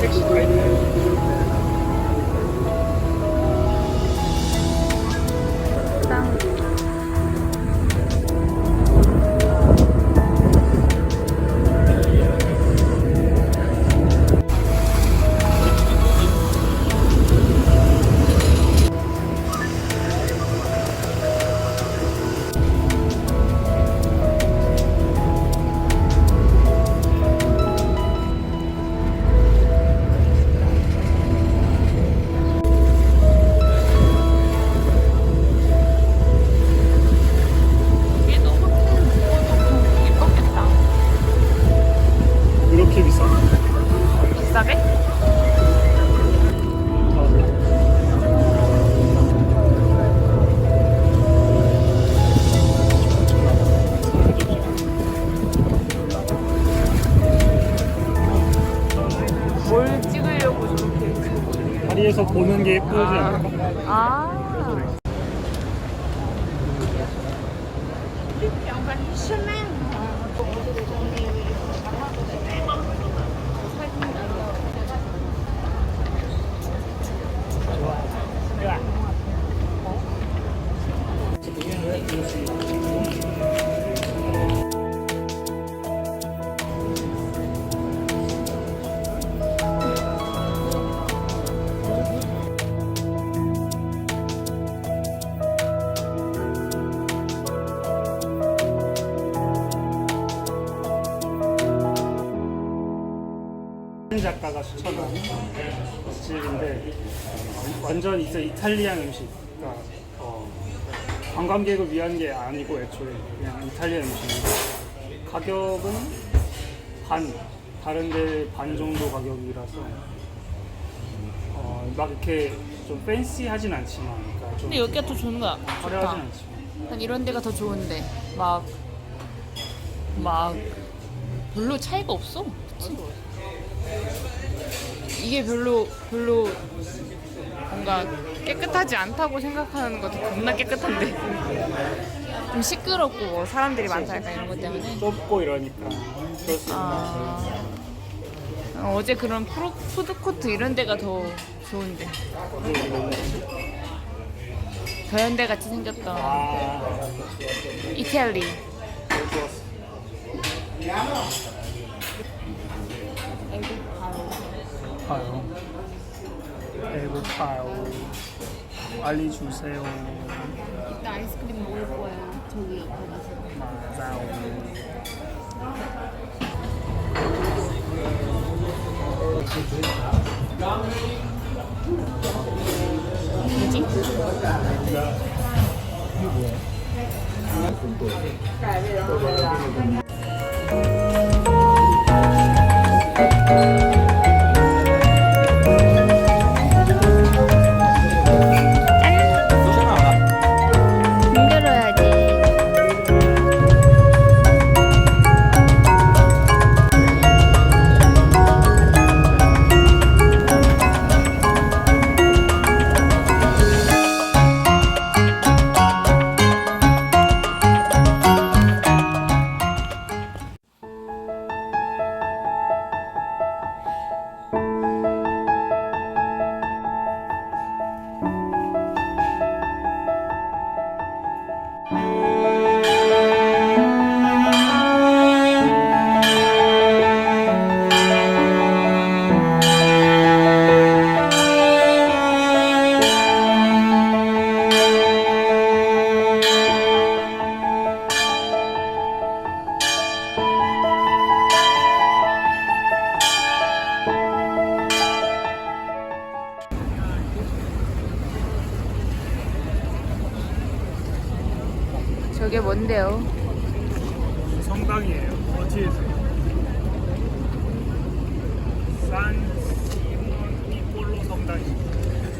택시다 택 이렇게 비싸? 비싸게? 뭘 찍으려고 저렇게 다리에서 보는 게 예쁘지 아. 않을까? 아. 한 작가가 추천한 집인데 완전 이제 이탈리안 음식. 그러니까 어, 관광객을 위한 게 아니고 애초에 그냥 이탈리안 음식인데 가격은 반 다른 데 반 정도 가격이라서 어, 막 이렇게 좀 팬시하진 않지만 그러니까 좀 근데 여기가 더 좋은 거야. 화려하진 좋다. 않지만 난 이런 데가 더 좋은데 막 막 별로 차이가 없어. 그치? 이게 별로 별로 뭔가 깨끗하지 않다고 생각하는 것도 겁나 깨끗한데. 좀 시끄럽고 뭐 사람들이 많다 약간 이런 것 때문에. 좁고 이러니까. 그럴 수 있는 아 어, 어제 그런 프로, 푸드코트 이런 데가 더 좋은데. 더현대 같이 생겼던 아 이태리. 좋았어 배고파요. 배고파요. 빨리 주세요. 이따 아이스크림 먹을 거야. 저기 가서. 맞아요. 뭐지? 산 시몬 피폴로 성당이.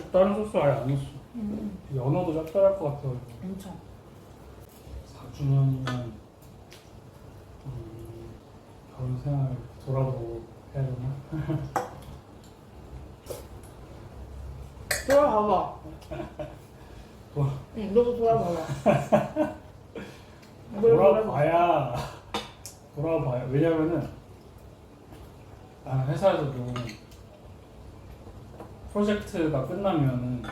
사실 다른 소스 아예 안 넣었어. 연어도 짭짤할 것 같아. 엄청. 4주년이면 음, 결혼 생활 돌아보고 해야 되나? 돌아봐봐. 돌아- 응, 너도 돌아봐봐. 뭘 돌아봐야 돌아봐야 왜냐면은 나는 회사에서도 프로젝트가 끝나면은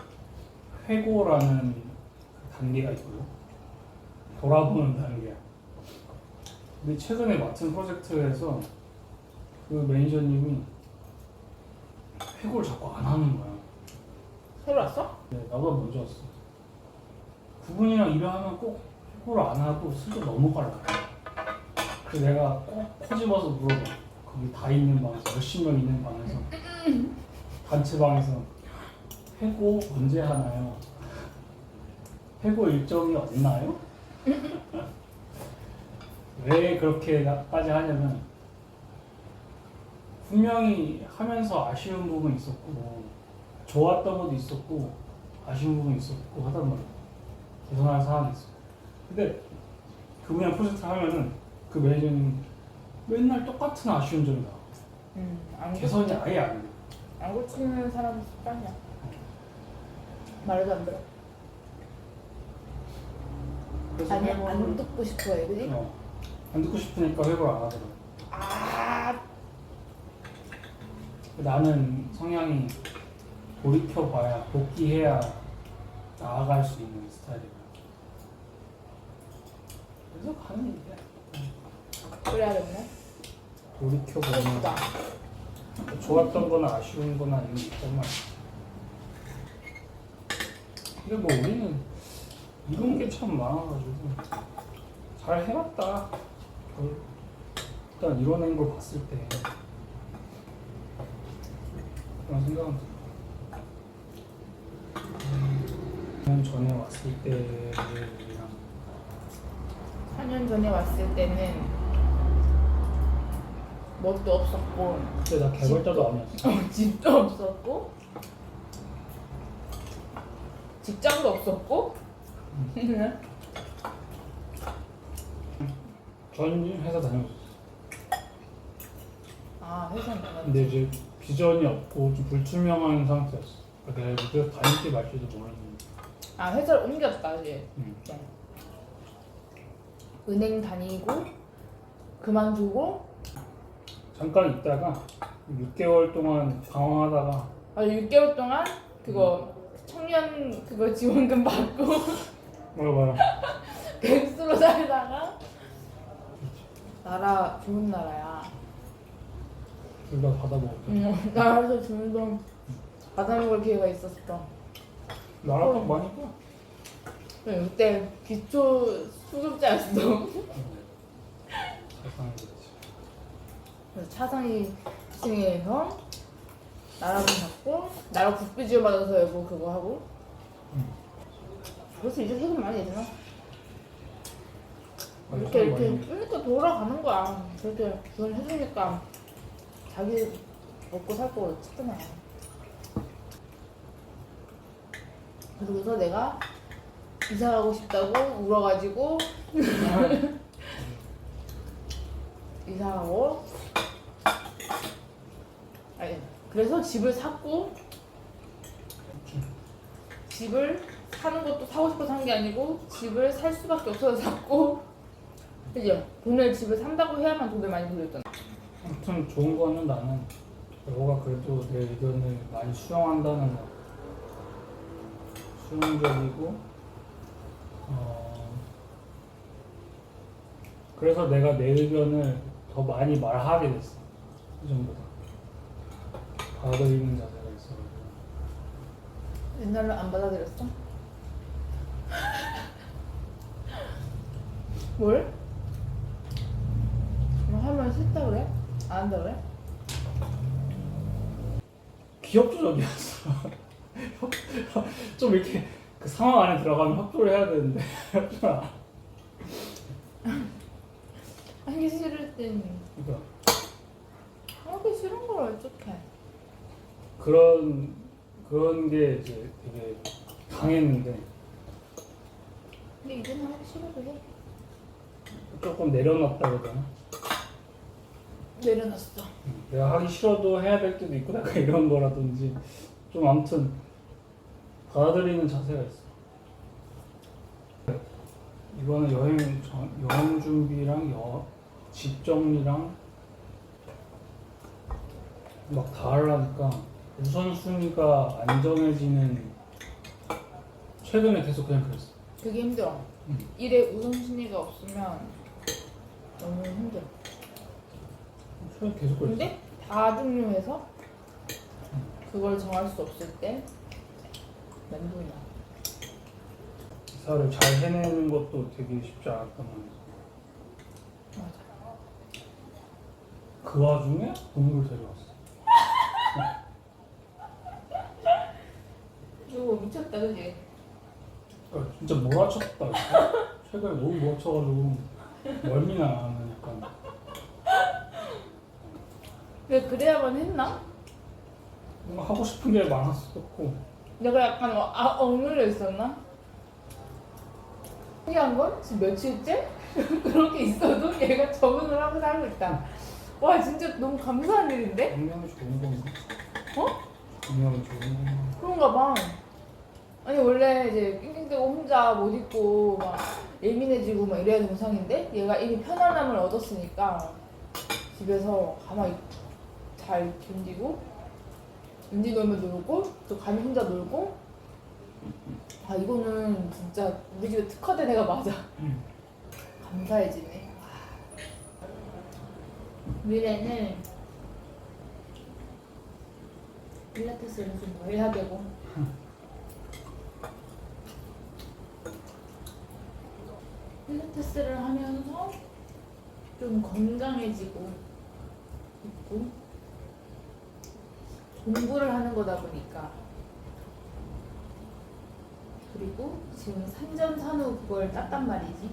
회고라는 그 단계가 있거든 돌아보는 단계야 근데 최근에 맡은 프로젝트에서 그 매니저님이 회고를 자꾸 안 하는 거야 새로 왔어? 네, 나보다 먼저 왔어. 그분이랑 일을 하면 꼭 회고를 안 하고 슬쩍 넘어가려 그래. 그래서 내가 꼭 코집어서 물어봐. 거기 다 있는 방에서, 몇십 명 있는 방에서, 단체방에서 회고 언제 하나요? 회고 일정이 없나요? 왜 그렇게까지 하냐면 분명히 하면서 아쉬운 부분이 있었고 좋았던 것도 있었고 아쉬운 부분이 있었고 하단 말이야 개선할 사항이 있어 근데 그분이랑 프로젝트 하면은 그 매니저님 맨날 똑같은 아쉬운 점이 나와 응. 안 개선이 아예 안 돼. 안 고치는 사람은 습관이야. 말도 안 들어. 그래서 아니 안 듣고 싶어요, 그지? 어, 안 듣고 싶으니까 회고를 안 하더라고 아, 나는 성향이 돌이켜봐야 복귀해야 나아갈 수 있는 스타일이야 그래서 가는 일이야 그래야겠네. 돌이켜보면 그렇다. 좋았던 거나 아쉬운 거나 이런 게 있단 말이야. 근데 뭐 우리는 이런 게 참 많아가지고 잘 해봤다. 결- 일단 이뤄낸 걸 봤을 때 그런 생각은 들어. 음, 2년 전에 왔을 때랑 4년 전에 왔을 때는 뭣도 없었고 그때 나 개발자도 아니었어. 어, 집도 없었고 직장도 없었고 전 회사 다녔어. 아 회사는 내가 근데 이제 비전이 없고 좀 불투명한 상태였어. 그러니까 내가 그래서 다닐지 말지도 몰랐는데. 아 회사를 옮겼다 이제 응. 네. 은행 다니고 그만두고 잠깐 있다가 6개월 동안 방황하다가 아 6개월 동안 그거 청년 그거 지원금 받고 뭐라 뭐라 백수로 살다가 나라 좋은 나라야. 둘 다 받아먹었다. 응, 나라에서 주는 돈 받아먹을 기회가 있었어. 나라도 많이 봐. 응, 그때 기초 수급자였어. 세상에 그래서 차상위 층에서 나라금 받고 나라 국비 지원 받아서 여보 그거 하고. 응. 그래서 이제 세금 많이 내잖아 이렇게 많이 이렇게 그러니까 돌아가는 거야. 그렇게 지원해주니까 자기 먹고 살거 찾잖아. 그러고서 내가 이사 가고 싶다고 울어가지고 이사 가고 아니 그래서 집을 샀고 집을 사는 것도 사고 싶어서 산 게 아니고 집을 살 수밖에 없어서 샀고 그죠? 돈을 집을 산다고 해야만 돈을 많이 벌렸잖아 아무튼 좋은 거는 나는 여보가 그래도 내 의견을 많이 수용한다는 거. 수용적이고 어 그래서 내가 내 의견을 더 많이 말하게 됐어. 그전보다 받아들이는 자세가 있어가지고. 옛날로 안 받아들였어? 뭘? 뭐 하면 싫다 그래? 안 한다 그래? 기업 조정이었어. 좀 이렇게 그 상황 안에 들어가면 협조를 해야 되는데 안. 하기 싫을 땐 그러니까 하기 싫은 걸 어떡해. 그런 그런 게 이제 되게 강했는데 근데 이제는 하기 싫어도 해. 조금 내려놨다 그러나 내려놨어. 내가 하기 싫어도 해야 될 때도 있고 약간 이런 거라든지 좀 아무튼 받아들이는 자세가 있어. 이거는 여행 전- 여행 준비랑 여, 집 정리랑 막 다 하려니까 우선순위가 안 정해지는 최근에 계속 그냥 그랬어. 그게 힘들어. 응. 일에 우선순위가 없으면 너무 힘들어. 최근 계속 그랬어. 근데 다 중요해서 그걸 정할 수 없을 때 멘붕이야. 기사를 잘 해내는 것도 되게 쉽지 않았단 말이야. 맞아. 그 와중에 동물 데려왔어. 이거 미쳤다, 그지? 아, 진짜 몰아쳤다. 최근에 너무 몰아쳐가지고 멀미나 나는 약간. 왜 그래야만 했나? 뭔가 하고 싶은 게 많았었고 내가 약간 어, 아, 억눌려 있었나? 신기한 건 지금 며칠째 그렇게 있어도 얘가 적응을 하고 살고 있다. 와 진짜 너무 감사한 일인데? 분명히 좋은 건가? 어? 분명히 좋은 건가? 그런가 봐. 아니 원래 이제 낑낑대고 혼자 못 있고 막 예민해지고 막 이래야 정상인데 얘가 이미 편안함을 얻었으니까 집에서 가만히 잘 견디고 은지 놀면 놀고 또 가면 혼자 놀고. 아 이거는 진짜 우리 집에 특화된 애가 맞아. 응. 감사해지네. 미래는 필라테스를 좀 더 해야 되고 필라테스를 하면서 좀 건강해지고 있고 공부를 하는 거다 보니까. 그리고 지금 산전산후 그걸 땄단 말이지.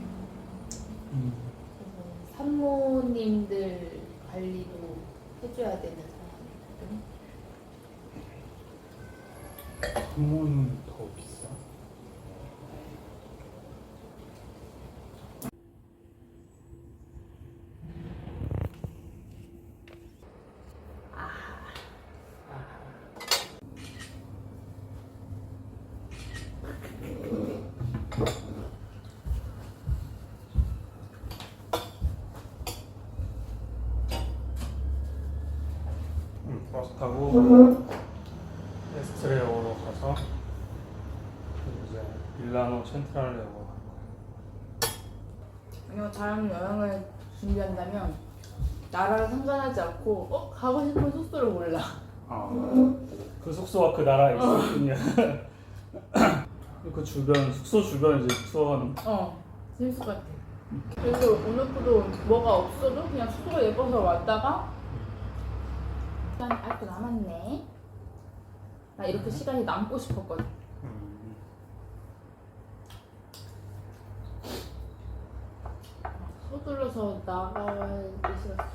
음. 그래서 산모님들 관리도 해줘야 되는 상황이거든. 부모는 더 비싸. 응, 버스 타고 에스트레오로 가서 이제 밀라노 센트랄레오 만약 자연 여행을 준비한다면 나라를 상관하지 않고 어? 가고 싶은 숙소를 몰라. 아그 숙소가 그 나라에 있을 뿐이야 그 주변 숙소 주변 이제 투어하는 어 재밌을 것 같아. 그래서 오늘부로 뭐가 없어도 그냥 숙소가 예뻐서 왔다가 시간 아직도 남았네. 나 이렇게 시간이 남고 싶었거든. 음, 서둘러서 나가야 돼 싫었어.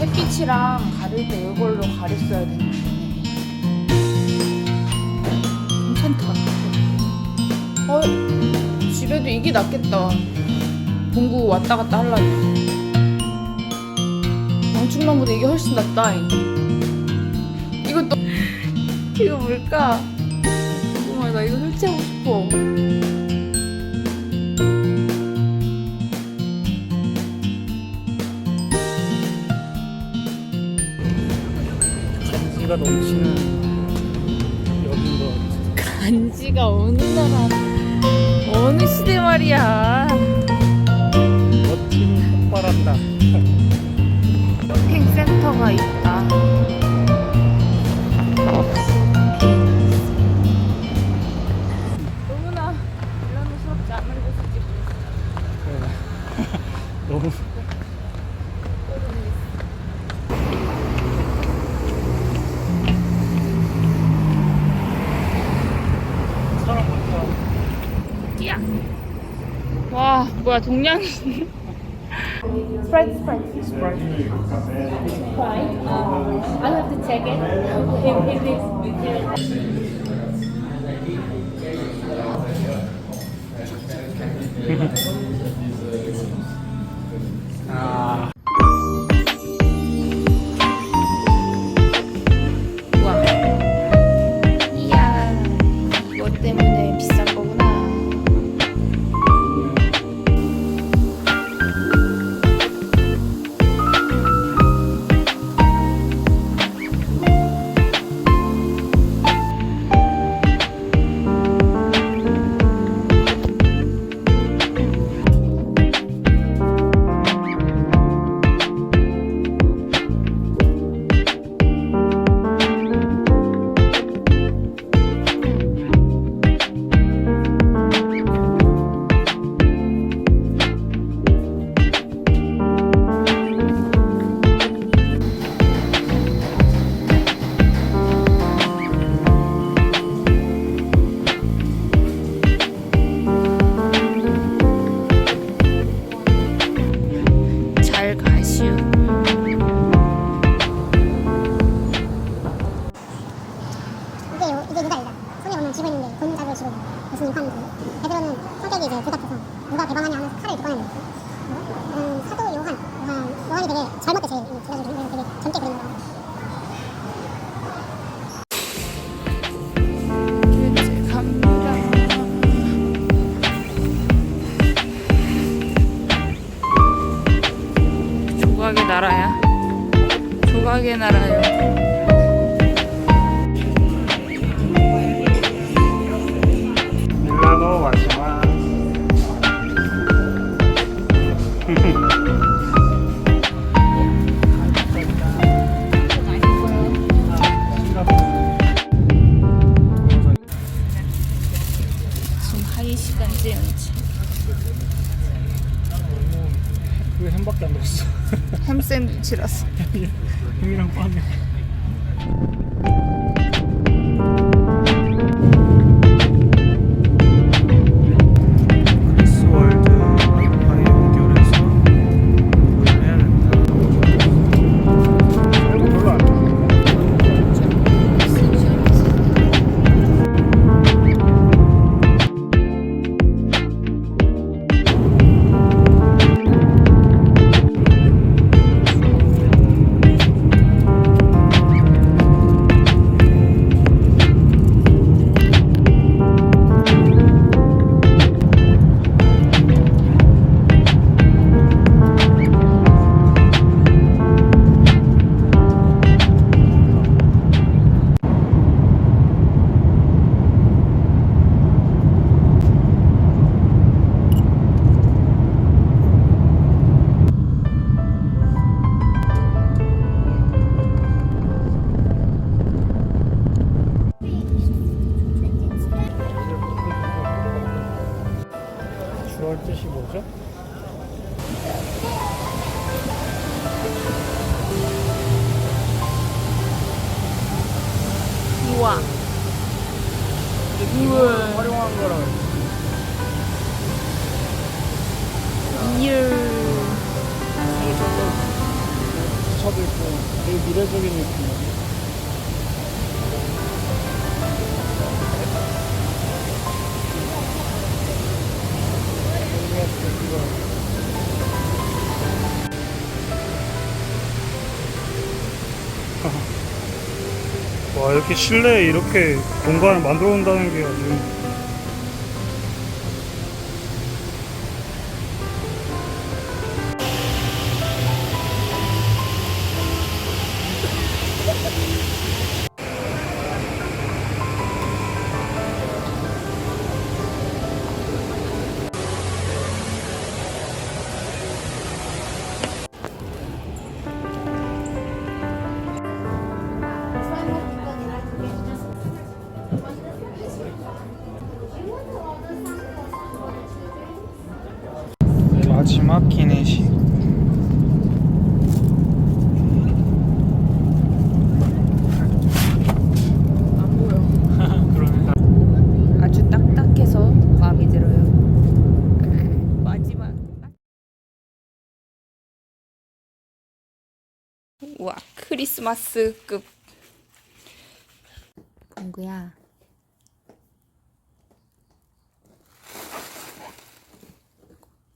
햇빛이랑 가릴 때 이걸로 가렸어야 되는데 괜찮다. 어 집에도 이게 낫겠다. 공구 왔다 갔다 하려고 방충망보다 이게 훨씬 낫다 이것도 이거 뭘까? 어머 나 이거 설치하고 싶어. 간지가 넘치는 반지가 어느 나라 어느 시대 말이야? 멋진 폭발한다. 쇼핑센터가 있다. 너무나 일란스럽지 않은 곳을 찍고 있어. 네. 너무 뭐야 동양인 Sprite, Sprite. Sprite. I'll have to check it. Okay, if it's. 对非常方便 이렇게 실내에 이렇게 공간을 만들어 온다는 게 아주 크리스마스급. 봉구야.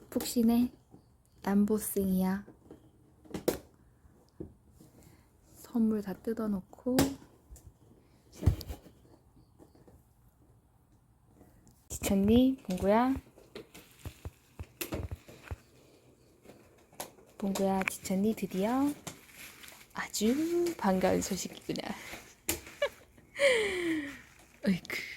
푹신해. 남보승이야. 선물 다 뜯어놓고. 지쳤니, 봉구야? 봉구야, 지쳤니, 드디어? 아주 반가운 소식이구나. 어이구.